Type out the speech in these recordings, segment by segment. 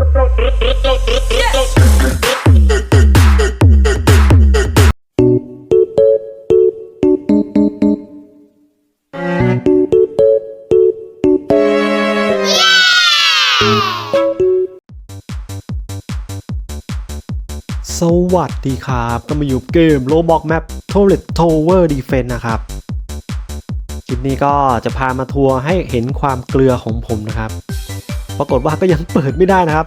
สวัสดีครับ ก็มาอยู่เกม Roblox Map Toilet Tower Defense นะครับ คลิปนี้ก็จะพามาทัวร์ให้เห็นความเกลือของผมนะครับ ปรากฏว่าก็ยังเปิดไม่ได้นะครับ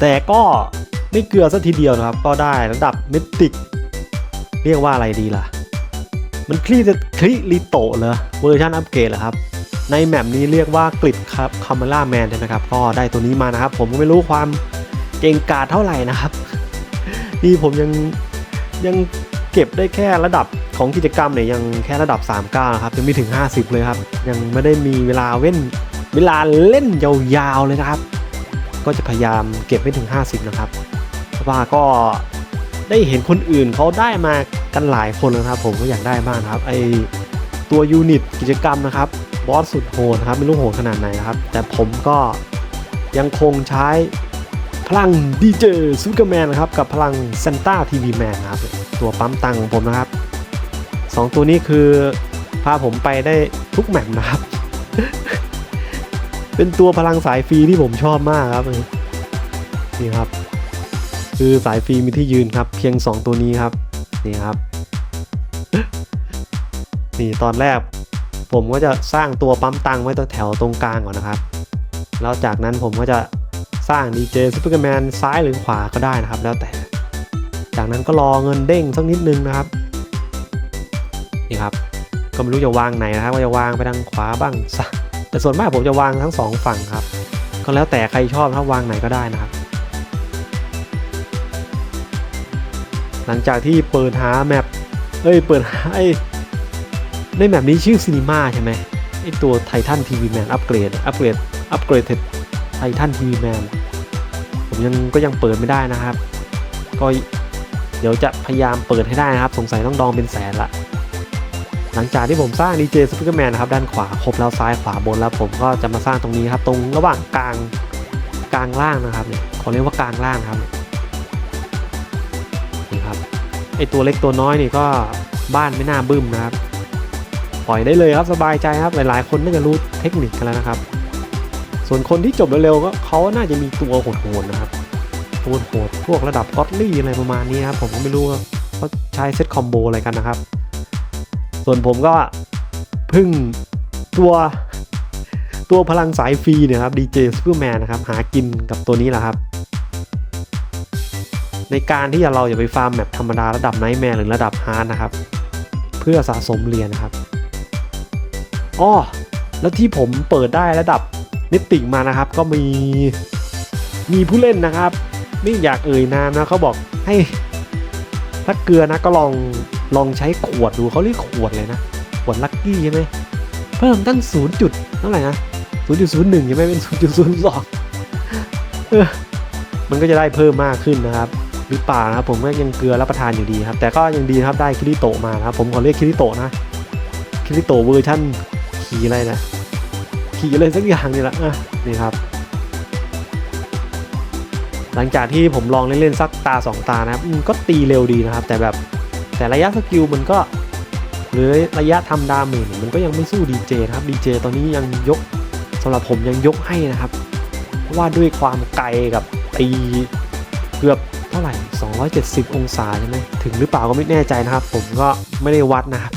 แต่ก็ไม่เกลือสัทีเดียวนะครับ ก็ได้ระดับเมติก เรียกว่าอะไรดีล่ะ มันคลีคลิลิโตเหรอเวอร์ชันอัปเกรดเหรอครับในแมปนี้เรียกว่ากริดครับคาเมล่าแมนใช่ไหมครับก็ได้ตัวนี้มานะครับ ผมก็ไม่รู้ความเก่งกาจเท่าไหร่นะครับนี่ผมยังยังเก็บได้แค่ระดับของกิจกรรมเนี่ยยังแค่ระดับ 39นะครับยังไม่ถึง 50 เลยครับ ยังไม่ได้มีเวลาเว้น เวลาเล่นยาวๆเลยนะครับ ก็จะพยายามเก็บให้ถึง 50 นะครับเพราะว่าก็ได้เห็นคนอื่นเขาได้มากันหลายคนแล้วนะครับ ผมก็อยากได้บ้างครับ ไอตัวยูนิตกิจกรรมนะครับบอสสุดโหดนะครับไม่รู้โหดขนาดไหนนะครับ แต่ผมก็ยังคงใช้พลังดีเจซูเปอร์แมนนะครับกับพลังเซนต้าทีวีแมนนะครับ ตัวปั๊มตังของผมนะครับสองตัวนี้คือพาผมไปได้ทุกแมปนะครับ เป็นตัวพลังสายฟรีที่ผมชอบมากครับนี่ครับ คือสายฟรีมีที่ยืนครับ เพียง 2 ตัวนี้ครับนี่ครับนี่ตอนแรก ผมก็จะสร้างตัวปั๊มตังไว้ตัวแถวตรงกลางก่อนนะครับ แล้วจากนั้นผมก็จะสร้าง DJ ซูเปอร์แมนซ้ายหรือขวาก็ได้นะครับ แล้วแต่ จากนั้นก็รอเงินเด้งสักนิดนึงนะครับนี่ครับ ก็ไม่รู้จะวางไหนนะครับว่าจะวางไปทางขวาบ้างซะ แต่ส่วนมากผมจะวางทั้งสองฝั่งครับ ก็แล้วแต่ใครชอบถ้าวางไหนก็ได้นะครับ หลังจากที่เปิดหาแมปเอ้ยเปิดหาไอ้ในแมปนี้ชื่อซีนีมาใช่ไหมไอตัวไททันทีวีแมนอัปเกรดอัปเกรดอัปเกรดไททันทีวีแมนผมยังก็ยังเปิดไม่ได้นะครับ ก็เดี๋ยวจะพยายามเปิดให้ได้นะครับ สงสัยต้องดองเป็นแสนละ หลังจากที่ผมสร้าง DJ s p e a k e r Man นะครับด้านขวาครบแล้วซ้ายขวาบนแล้วผมก็จะมาสร้างตรงนี้ครับ ตรงระหว่างกลางกลางล่างนะครับเนี่ยขอเรียกว่ากลางล่างครับนี่ครับไอตัวเล็กตัวน้อยนี่ก็บ้านไม่น่าบึ้มนะครับ ปล่อยได้เลยครับสบายใจครับหลายๆ คนน่าจะรู้เทคนิคกันแล้วนะครับ ส่วนคนที่จบเร็วๆก็เขาน่าจะมีตัวโหดๆนะครับตัวโหดพวกระดับก็อตลี่อะไรประมาณนี้ครับผมก็ไม่รู้ว่าเขาใช้เซตคอมโบอะไรกันนะครับ ส่วนผมก็พึ่งตัวตัวพลังสายฟรีเนี่ยครับ DJ Superman นะครับหากินกับตัวนี้แหละครับ ในการที่เราอย่าไปฟาร์มแบบธรรมดาระดับไนท์แมร์หรือระดับฮาร์ดนะครับ เพื่อสะสมเหรียญนะครับอ้อแล้วที่ผมเปิดได้ระดับนิติมานะครับ ก็มีมีผู้เล่นนะครับ ไม่อยากเอ่ยนามนะเขาบอกให้ถ้าเกลือนะก็ลอง ลองใช้ขวดดูเขาเรียกขวดเลยนะ ขวดลักกี้ใช่ไหมเพิ่มตั้งศูนย์จุดเท่าไหร่นะศูนย์จุดศูนย์หนึ่งใช่ไหมเป็นศูนย์จุดศูนย์สองมันก็จะได้เพิ่มมากขึ้นนะครับหรือเปล่านะครับผมก็ยังเกลือรับประทานอยู่ดีครับ แต่ก็ยังดีครับได้คิริโตมานะครับผมขอเรียกคิริโตนะคิริโตเวอร์ชั่นขี่อะไรนะขี่อะไรสักอย่างนี่แหละอะนี่ครับ หลังจากที่ผมลองเล่นๆสักตาสองตานะครับก็ตีเร็วดีนะครับ แต่แบบ แต่ระยะสกิลมันก็หรือระยะทำดาเมจเนี่ยมันก็ยังไม่สู้ดีเจนะครับดีเจตอนนี้ยังยกสำหรับผมยังยกให้นะครับ เพราะว่าด้วยความไกลกับตีเกือบเท่าไหร่ 270 องศาใช่ไหมถึงหรือเปล่าก็ไม่แน่ใจนะครับ ผมก็ไม่ได้วัดนะครับ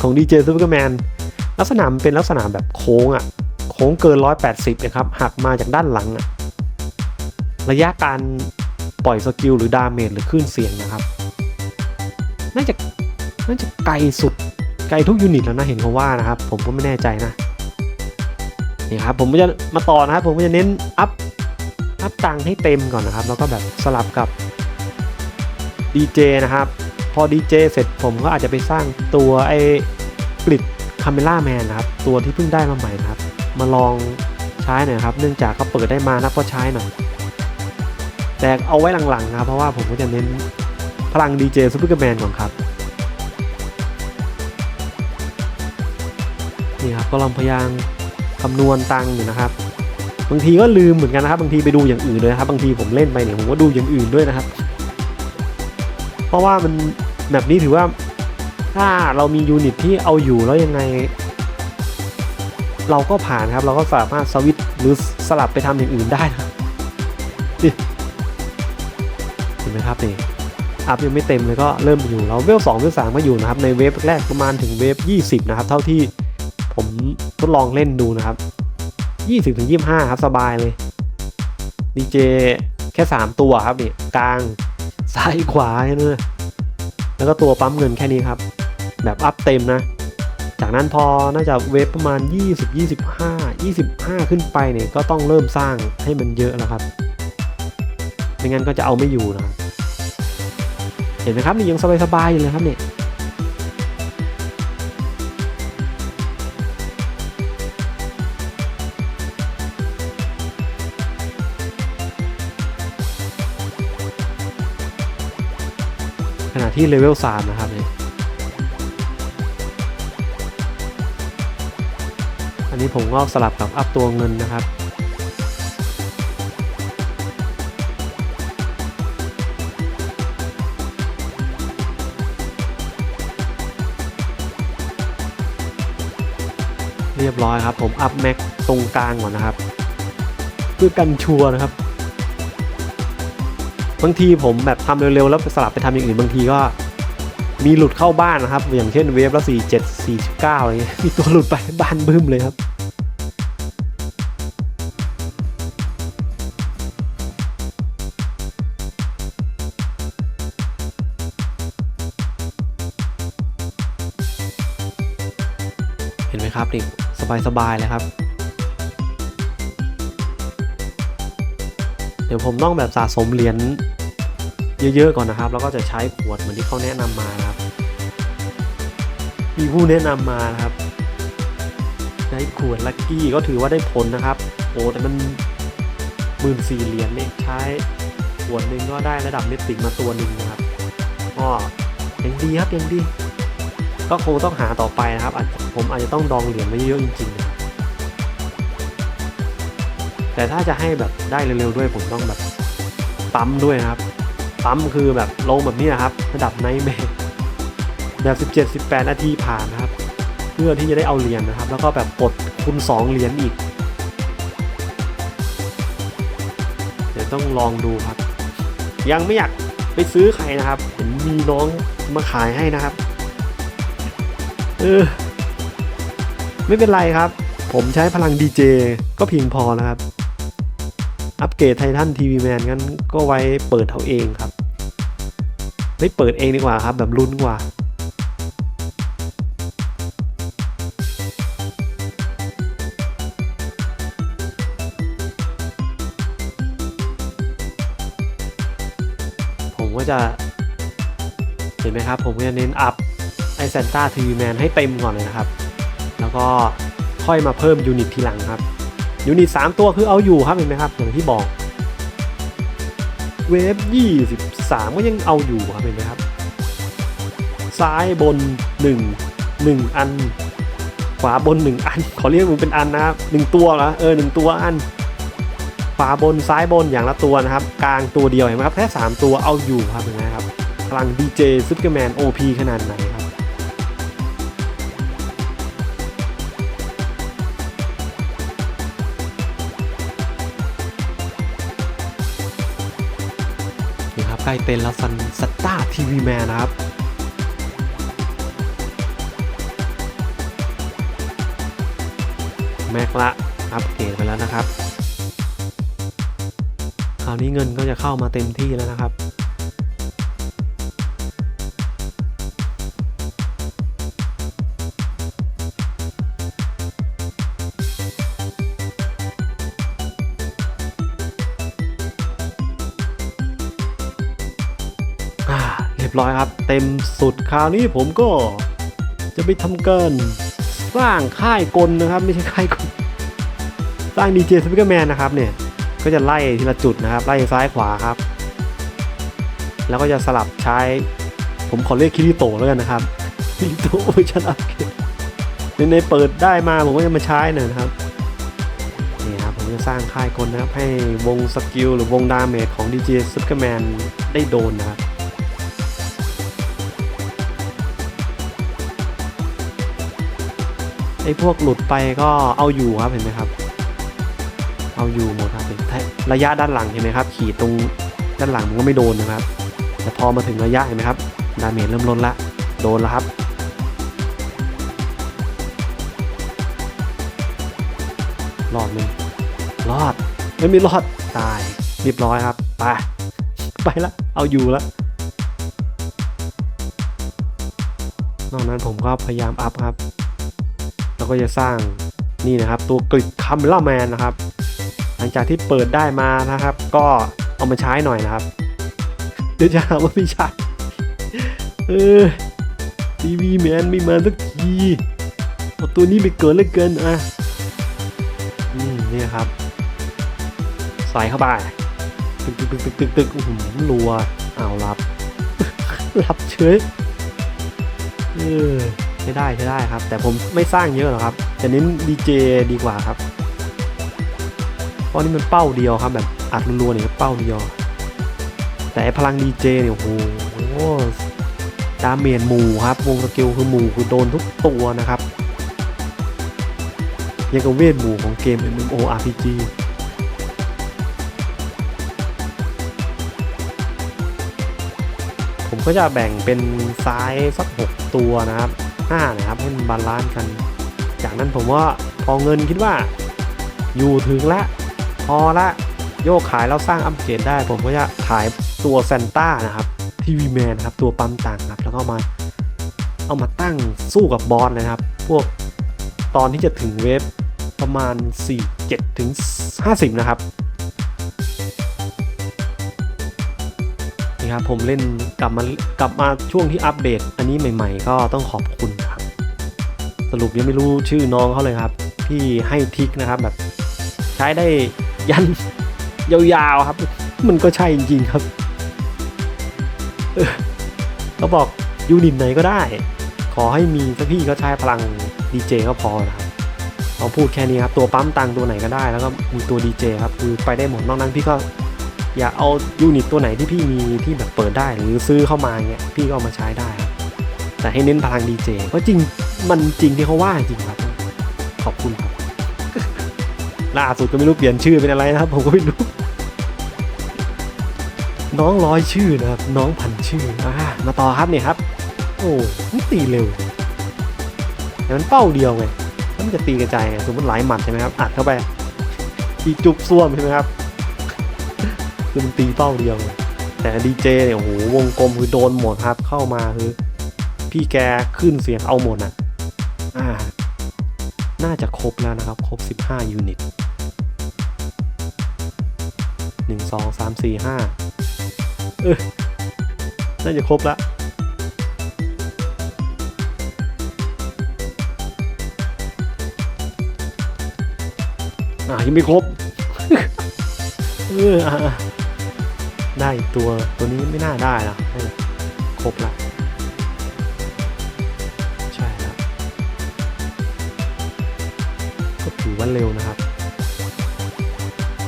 ของ DJ Superman ลักษณะมันเป็นลักษณะแบบโค้งอะ่ะโค้งเกิน 180 นะครับหักมาจากด้านหลังอะ่ะระยะการปล่อยสกิลหรือดาเมจหรือคลื่นเสียงนะครับ น่าจะน่าจะไกลสุดไกลทุกยูนิตแล้วนะเห็นเขาว่านะครับ ผมก็ไม่แน่ใจนะนี่ครับผมก็จะมาต่อนะครับผมก็จะเน้นอัพอัพตังให้เต็มก่อนนะครับ แล้วก็แบบสลับกับ DJ นะครับ พอ DJ เสร็จผมก็อาจจะไปสร้างตัวไอ้กริดคาเมล่าแมนนะครับ ตัวที่เพิ่งได้มาใหม่นะครับ มาลองใช้หน่อยครับ เนื่องจากเขาเปิดได้มานะก็ใช้หน่อยแต่เอาไว้หลังๆนะครับ เพราะว่าผมก็จะเน้น พลัง DJ ซูเปอร์แมนก่อนครับนี่ครับก็ลองพยายามคำนวณตังค์อยู่นะครับบางทีก็ลืมเหมือนกันนะครับ บางทีไปดูอย่างอื่นเลยนะครับ บางทีผมเล่นไปเนี่ยผมก็ดูอย่างอื่นด้วยนะครับ เพราะว่ามันแบบนี้ถือว่าถ้าเรามียูนิตที่เอาอยู่แล้วยังไง เราก็ผ่านครับ เราก็สามารถสวิตช์หรือสลับไปทำอย่างอื่นได้นะนี่เห็นไหมครับนี่ อัพยังไม่เต็มเลยก็เริ่มอยู่เราเวลสองเวลสามก็อยู่นะครับในเวฟแรกประมาณถึงเวฟ20 นะครับ เท่าที่ผมทดลองเล่นดูนะครับ 20ถึง25 ครับสบายเลยดีเจแค่ 3 ตัวครับนี่กลางซ้ายขวาแค่นั้นเลยแล้วก็ตัวปั๊มเงินแค่นี้ครับ แบบอัพเต็มนะ จากนั้นพอน่าจะเวฟประมาณ 20 25 25 ขึ้นไปเนี่ยก็ต้องเริ่มสร้างให้มันเยอะแล้วครับไม่งั้นก็จะเอาไม่อยู่นะครับ เห็นไหมครับนี่ยังสบายๆอยู่เลยครับเนี่ยขณะที่เลเวล3นะครับเนี่ยอันนี้ผมก็สลับกับอัพตัวเงินนะครับ ครับ ผมอัพแม็กตรงกลางก่อนนะครับ เพื่อกันชัวร์นะครับบางทีผมแบบทำเร็วๆ แล้วสลับไปทำอย่างอื่นบางทีก็ มีหลุดเข้าบ้านนะครับ อย่างเช่นเวฟละ4 7 4 9อะไรเงี้ยมีตัวหลุดไปบ้านบึ้มเลยครับ สบายๆเลยครับ เดี๋ยวผมต้องแบบสะสมเหรียญเยอะๆก่อนนะครับ แล้วก็จะใช้ขวดเหมือนที่เขาแนะนำมานะครับ มีผู้แนะนำมานะครับใช้ขวดลักกี้ก็ถือว่าได้ผลนะครับ โอ้แต่มันหมื่นสี่เหรียญเนี่ยใช้ขวดหนึ่งก็ได้ระดับเมติกมาตัวหนึ่งนะครับก็ยังดีครับยังดี ก็คงต้องหาต่อไปนะครับ ผมอาจจะต้องดองเหรียญไว้เยอะจริงๆครับแต่ถ้าจะให้แบบได้เร็วๆด้วยผมต้องแบบปั๊มด้วยนะครับ ปั๊มคือแบบลงแบบนี้นะครับ ระดับไนท์แมร์แบบ 17 18 นาทีผ่านนะครับ เพื่อที่จะได้เอาเหรียญนะครับ แล้วก็แบบกดคูณ2เหรียญอีก เดี๋ยวต้องลองดูครับ ยังไม่อยากไปซื้อใครนะครับ เห็นมีน้องมาขายให้นะครับ เออ ไม่เป็นไรครับ ผมใช้พลัง DJ ก็เพียงพอนะครับ อัปเกรดไททันทีวีแมนงั้นก็ไว้เปิดเอาเองครับ ไม่เปิดเองดีกว่าครับ แบบลุ้นกว่าผมก็จะ เห็นไหมครับ ผมก็จะเน้นอัพ ไอเซนต้าทีวีแมนให้เต็มก่อนเลยนะครับ แล้วก็ค่อยมาเพิ่มยูนิตทีหลังครับยูนิต3ตัวคือเอาอยู่ครับเห็นไหมครับอย่างที่บอก เวฟ23 ก็ยังเอาอยู่ครับเห็นไหมครับ ซ้ายบน 1 1 อัน ขวาบน 1 อัน ขอเรียกมันเป็นอันนะครับ1ตัวเหรอเออ1ตัวอัน ขวาบนซ้ายบนอย่างละตัวนะครับ กลางตัวเดียวเห็นไหมครับแค่3ตัวเอาอยู่ครับเห็นไหมครับพลัง DJ ซุปเปอร์แมน OP ขนาดไหน ครับนี่ครเต็นลาซันสตาร์ทีวีแมนนะครับแม็กละอัปเกรดไปแล้วนะครับ คราวนี้เงินก็จะเข้ามาเต็มที่แล้วนะครับ คราวนี้ผมก็จะไปทำการสร้างค่ายกลนะครับ ไม่ใช่ค่ายกลสร้างดีเจสปิเกอร์แมนนะครับเนี่ยก็จะไล่ทีละจุดนะครับ ไล่ซ้ายขวาครับ แล้วก็จะสลับใช้ ผมขอเรียกคิริโตแล้วกันนะครับคิริโตเวอร์ชันอัปเกรดในในเปิดได้มาผมก็จะมาใช้หน่อยนะครับนี่ครับผมจะสร้างค่ายกลนะครับ ให้วงสกิลหรือวงดาเมจของ DJ Superman ได้โดนนะครับ อ้พวกหลุดไปก็เอาอยู่ครับเห็นไหมครับ เอาอยู่หมดครับระยะด้านหลังเห็นไหมครับ ขีดตรงด้านหลังมันก็ไม่โดนนะครับ แต่พอมาถึงระยะเห็นไหมครับดาเมจเริ่มลดละโดนแล้วครับรอดหนึ่งรอดไม่มีรอดตายเรียบร้อยครับไปไปละเอาอยู่ละนอกนั้นผมก็พยายามอัพครับ ก็จะสร้างนี่นะครับตัวกริดคัมล่าแมนนะครับ หลังจากที่เปิดได้มานะครับ ก็เอามาใช้หน่อยนะครับ เดี๋ยวจะหาว่าไม่ใช่เออทีวีแมนไม่มาสักทีเอาตัวนี้ไปเกินเลือเกินอะอืมนี่ครับ ใส่เข้าไปตึกตึกตึกตึกตึกตึกอื้อหือรัวเอาวรับ รับเฉยเออ ช้ได้ใช้ได้ครับ แต่ผมไม่สร้างเยอะหรอกครับจะเน้นดีเจดีกว่าครับเพราะนี่มันเป้าเดียวครับ แบบอัดรัวๆเนี่ยเป้าเดียว แต่พลังดีเจเนี่ยโอ้โหดาเมจหมู่ครับ วงสกิลคือหมู่คือโดนทุกตัวนะครับยังกับเวทหมู่ของเกม MMORPG ผมก็จะแบ่งเป็นซ้ายสัก 6 ตัวนะครับ 5นะครับให้มันบาลานซ์กัน จากนั้นผมว่าพอเงินคิดว่า อยู่ถึงละพอละโยกขายแล้วสร้างอัปเกรดได้ ผมก็จะขายตัวเซนต้านะครับทีวีแมนครับตัวปั๊มตังครับแล้วก็มาเอามาตั้งสู้กับบอสเลยนะครับ พวกตอนที่จะถึงเวฟประมาณ 4 7ถึง50 นะครับนี่ครับผมเล่นกลับมากลับมาช่วงที่อัปเดต อันนี้ใหม่ ๆ ก็ต้องขอบคุณ สรุปยังไม่รู้ชื่อน้องเขาเลยครับ ที่ให้ทิกนะครับแบบใช้ได้ยันยาวๆครับ มันก็ใช่จริงๆครับเขาบอกยูนิตไหนก็ได้ ขอให้มีสักพี่ก็ใช้พลังดีเจก็พอนะครับเขาพูดแค่นี้ครับ ตัวปั๊มตังตัวไหนก็ได้ แล้วก็มีตัวดีเจครับคือไปได้หมดนอกนั้นพี่ก็อย่าเอายูนิตตัวไหนที่พี่มีที่แบบเปิดได้หรือซื้อเข้ามาเงี้ยพี่ก็เอามาใช้ได้ แต่ให้เน้นพลังดีเจเพราะจริง มันจริงที่เขาว่าจริงครับ ขอบคุณครับล่าสุดก็ไม่รู้เปลี่ยนชื่อเป็นอะไรนะครับ ผมก็ไม่รู้ น้องร้อยชื่อนะครับ น้องพันชื่ออ่ามาต่อครับเนี่ยครับ โอ้มันตีเร็วแต่มันเป้าเดียวไงแล้วมันจะตีกระจายไงสมมติหลายหมัดใช่ไหมครับอัดเข้าไปตีจุบซ่วมใช่ไหมครับคือมันตีเป้าเดียวไงแต่ดีเจเนี่ยโอ้โหวงกลมคือโดนหมดครับเข้ามาคือพี่แกขึ้นเสียงเอาหมดอะ อ่า น่าจะครบแล้วนะครับ ครบ 15 ยูนิต 1 2 3 4 5 เออ น่าจะครบล้วอ่ายังไม่ครบ เอออะได้ตัวตัวนี้ไม่น่าได้นะครบละ เร็วนะครับ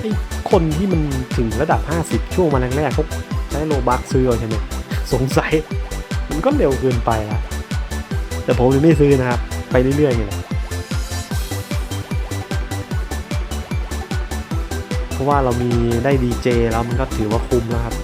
ไอ้คนที่มันถึงระดับ 50 ช่วงมาแรกๆเขาใช้โลบักซื้อเอาใช่ไหมสงสัย มันก็เร็วเกินไปละแต่ผมยังไม่ซื้อนะครับ ไปเรื่อยๆนี่แหละเพราะว่าเรามีได้ดีเจแล้วมันก็ถือว่าคุ้มแล้วครับ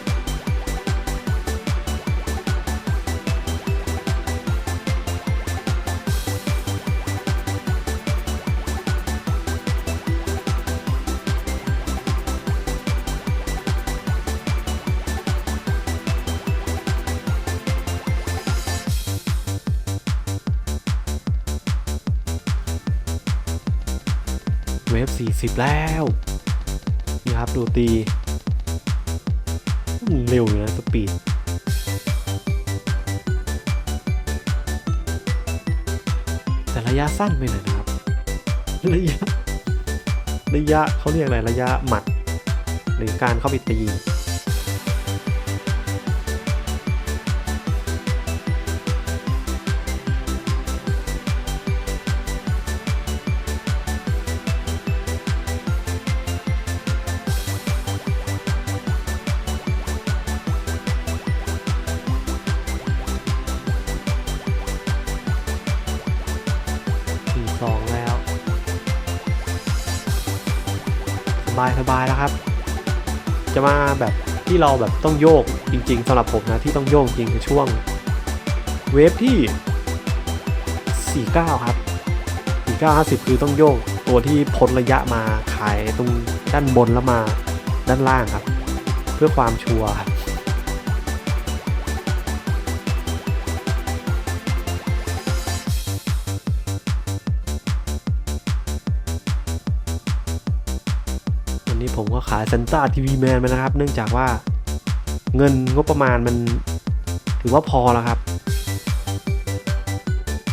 40 แล้วนี่ครับดูตีเร็วอยู่นะสปีดแต่ระยะสั้นไปหน่อยนะครับ ระยะ ระยะเขาเรียกอะไรระยะหมัด หรือการเข้าไปตี สบายแล้วครับ จะมาแบบที่เราแบบต้องโยกจริง ๆสำหรับผมนะที่ต้องโยกจริงคือช่วงเวฟที่ 49 ครับ 49 50 คือต้องโยกตัวที่พ้นระยะมาขายตรงด้านบนแล้วมาด้านล่างครับ เพื่อความชัวร์ครับ ผมก็ขาย Santa TV Man ไปนะครับ เนื่องจากว่าเงินงบประมาณมันถือว่าพอแล้วครับ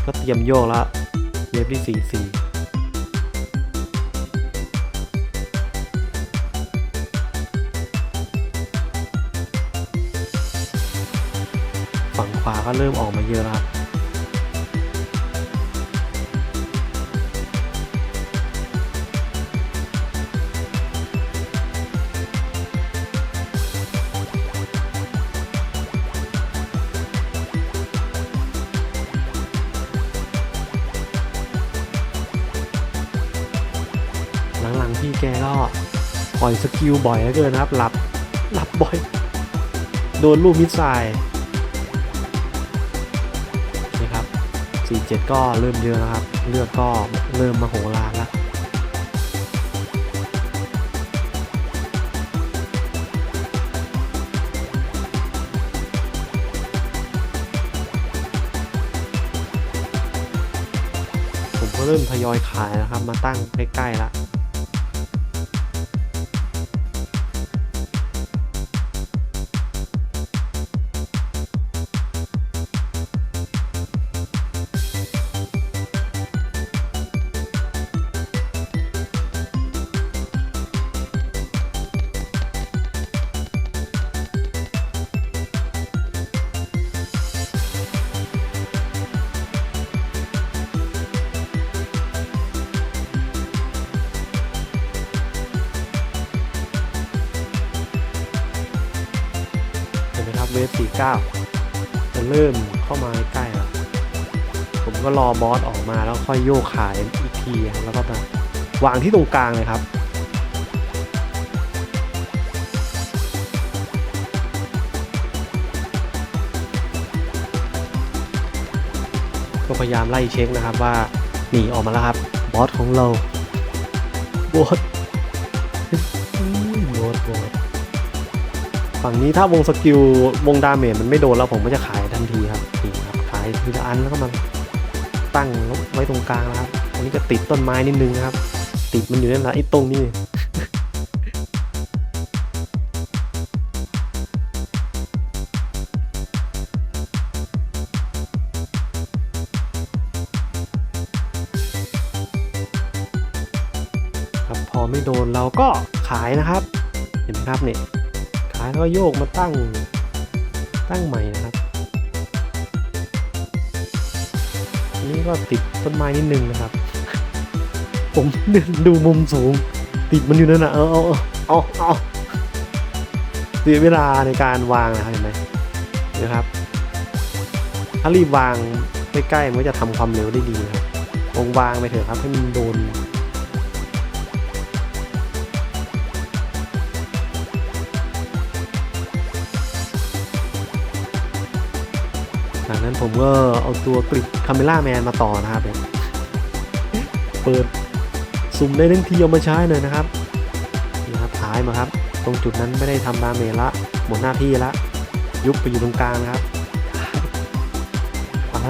ก็เตรียมโยกแล้วเวฟที่44ฝั่งขวาก็เริ่มออกมาเยอะแล้วครับ กก็ปล่อยสกิลบ่อยเหลือเกินนะครับหลับหลับบ่อย โดนลูกมิสไซล์นี่ครับ 47 ก็เริ่มเยอะแล้วครับ เลือดก็เริ่มมาโหฬารแล้วเริ่มทยอยขายนะครับ มาตั้งใกล้ๆแล้ว 9จะเริ่มเข้ามาใกล้แล้วผมก็รอบอสออกมาแล้วค่อยโยกขายอีกทีแล้วก็มาวางที่ตรงกลางเลยครับก็พยายามไล่เช็คนะครับว่าหนีออกมาแล้วครับบอสของเราบอส ฝั่งนี้ถ้าวงสกิลวงดาเมจมันไม่โดนแล้วผมก็จะขายทันทีครับนี่ครับขายทีละอันแล้วก็มาตั้งไว้ตรงกลางนะครับอันนี้ก็ติดต้นไม้นิดนึงนะครับ ติดมันอยู่นั่นแหละไอ้ตรงนี้ครับพอไม่โดนเราก็ขายนะครับ เห็นไหมครับเนี่ย แล้วก็โยกมาตั้งตั้งใหม่นะครับอันนี้ก็ติดต้นไม้นิดนึงนะครับ ผมดูมุมสูง ติดมันอยู่นั่นนะเอาเอาเอาเอาเอาเสียเวลาในการวางนะครับเห็นไหมนะครับถ้ารีบวางใกล้ๆมันก็จะทำความเร็วได้ดีนะครับวงวางไปเถอะครับให้มันโดน ผมก็เอาตัวกริดคาเมล่าแมนมาต่อนะครับเปิดสุ่มได้ทั้งทีเอามาใช้เลยนะครับนี่ครับท้ายมาครับ ตรงจุดนั้นไม่ได้ทำดาเมจละหมดหน้าที่ละ ยุบไปอยู่ตรงกลางนะครับไป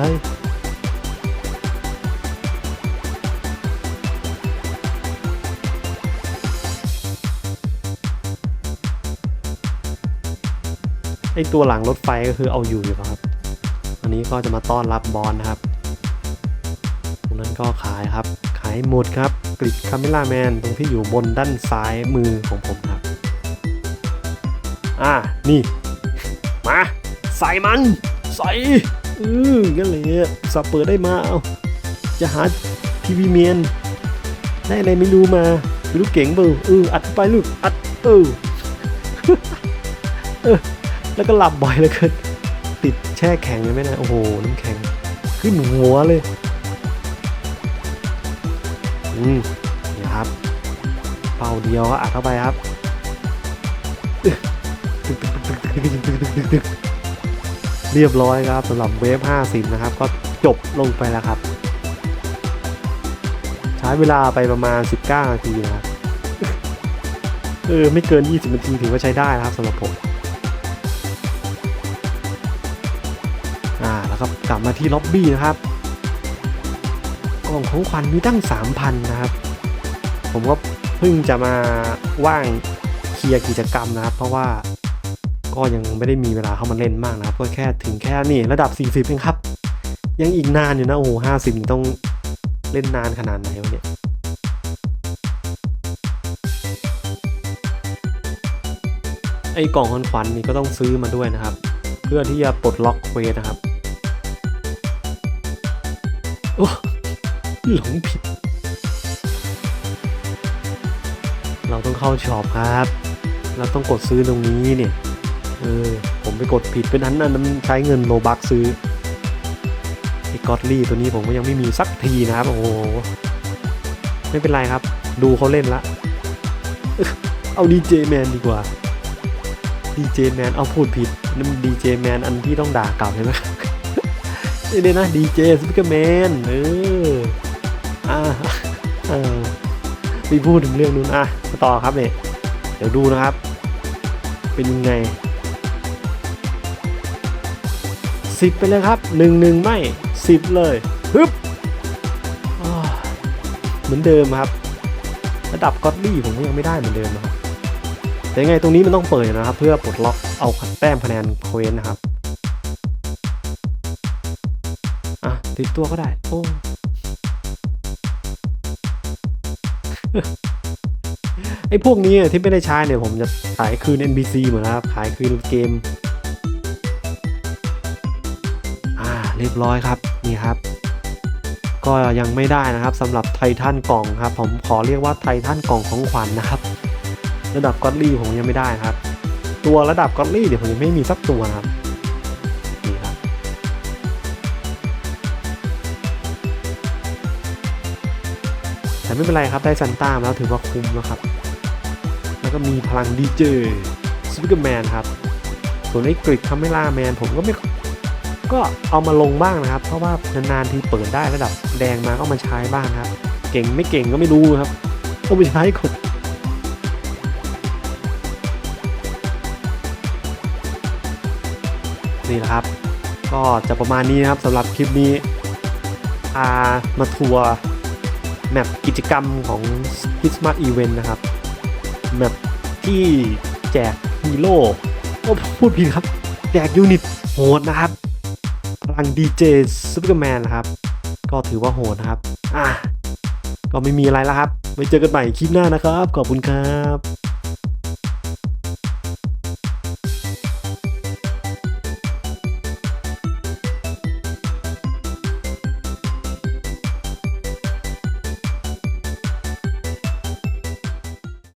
ไอตัวหลังรถไฟก็คือเอาอยู่อยู่ครับ อันนี้ก็จะมาต้อนรับบอลนะครับ ตรงนั้นก็ขายครับ ขายหมดครับกริดคาเมล่าแมนตรงที่อยู่บนด้านซ้ายมือของผมครับ อ่านี่ มาใส่มัน ใส่อือกันเลยสับเปิดได้มาเอาจะหาทีวีเมียน ได้อะไรไม่รู้มาไม่รู้เก่งเปล่าเอออัดไปลูกอัดเออเออแล้วก็หลับบ่อยเหลยเกิน ติดแช่แข็งเลยไหมนะโอ้โหน้ำแข็ง ขึ้นหัวเลย อืมนี่ครับ เป่าเดียวก็อัดเข้าไปครับเรียบร้อยครับสำหรับเวฟ50 นะครับ ก็จบลงไปแล้วครับ ใช้เวลาไปประมาณ 19 นาทีนะครับ เออ ไม่เกิน 20 นาทีถือว่าใช้ได้นะครับสำหรับผม กลับมาที่ล็อบบี้นะครับกล่องของขวัญมีตั้ง 3,000 นะครับ ผมก็เพิ่งจะมาว่างเคลียร์กิจกรรมนะครับ เพราะว่าก็ยังไม่ได้มีเวลาเข้ามาเล่นมากนะครับก็แค่ถึงแค่นี่ระดับ 40เองครับ ยังอีกนานอยู่นะโอ้โห50นี่ต้องเล่นนานขนาดไหนวะเนี่ยไอ้กล่องของขวัญนี่ก็ต้องซื้อมาด้วยนะครับ เพื่อที่จะปลดล็อกเควสนะครับ โอ้หลงผิด เราต้องเข้าช็อปครับ เราต้องกดซื้อตรงนี้เนี่ย เออ ผมไปกดผิดเป็นนั้นอันนั้นใช้เงินโลบักซื้อไอ้กอตลี่ตัวนี้ผมก็ยังไม่มีสักทีนะครับ โอ้โห ไม่เป็นไรครับ ดูเขาเล่นละ เอาดีเจแมนดีกว่าดีเจแมนเอาพูดผิดนั่นดีเจแมนอันที่ต้องด่ากลับใช่ไหม นี่เลยนะดีเจสปิเกอร์แมนเอออ่าไปพูดถึงเรื่องนู้นอะมาต่อครับเนี่ยเดี๋ยวดูนะครับ เป็นยังไงสิบไปเลยครับหนึ่งหนึ่งไม่สิบเลยฮึบเหมือนเดิมครับ ระดับก็อดลี่ผมยังไม่ได้เหมือนเดิมนะครับแต่ยังไงตรงนี้มันต้องเปิดนะครับ เพื่อปลดล็อกเอาแต้มคะแนนโคเวนนะครับ ติดตัวก็ได้ โอ้ ไอพวกนี้ที่ไม่ได้ใช้เนี่ยผมจะขายคืน NBC เหมือนะครับ ขายคืนเกม อ่า เรียบร้อยครับ นี่ครับ ก็ยังไม่ได้นะครับสำหรับไททันกล่องครับ ผมขอเรียกว่าไททันกล่องของขวัญนะครับ ระดับก็อดลี่ผมยังไม่ได้ครับ ตัวระดับก็อดลี่เดี๋ยวผมยังไม่มีสักตัวนะครับ ไม่เป็นไรครับได้ซันต้ามาแล้วถือว่าคุ้มนะครับ แล้วก็มีพลังดีเจสปิเกอร์แมนครับส่วนไอ้กริดคาเมล่าแมนผมก็ไม่ก็เอามาลงบ้างนะครับ เพราะว่านานๆที่เปิดได้ระดับแดงมาก็มาใช้บ้างครับ เก่งไม่เก่งก็ไม่รู้ครับก็ไปใช้ก่อนนี่แหละครับ ก็จะประมาณนี้นะครับสำหรับคลิปนี้พามาทัวร์ แมปกิจกรรมของ Christmas Event นะครับ แมปที่แจกฮีโร่โอ้พูดผิดครับ แจกยูนิตโหดนะครับพลังดีเจซูเปอร์แมนนะครับ ก็ถือว่าโหดนะครับ อะ ก็ไม่มีอะไรแล้วครับ ไว้เจอกันใหม่คลิปหน้านะครับ ขอบคุณครับ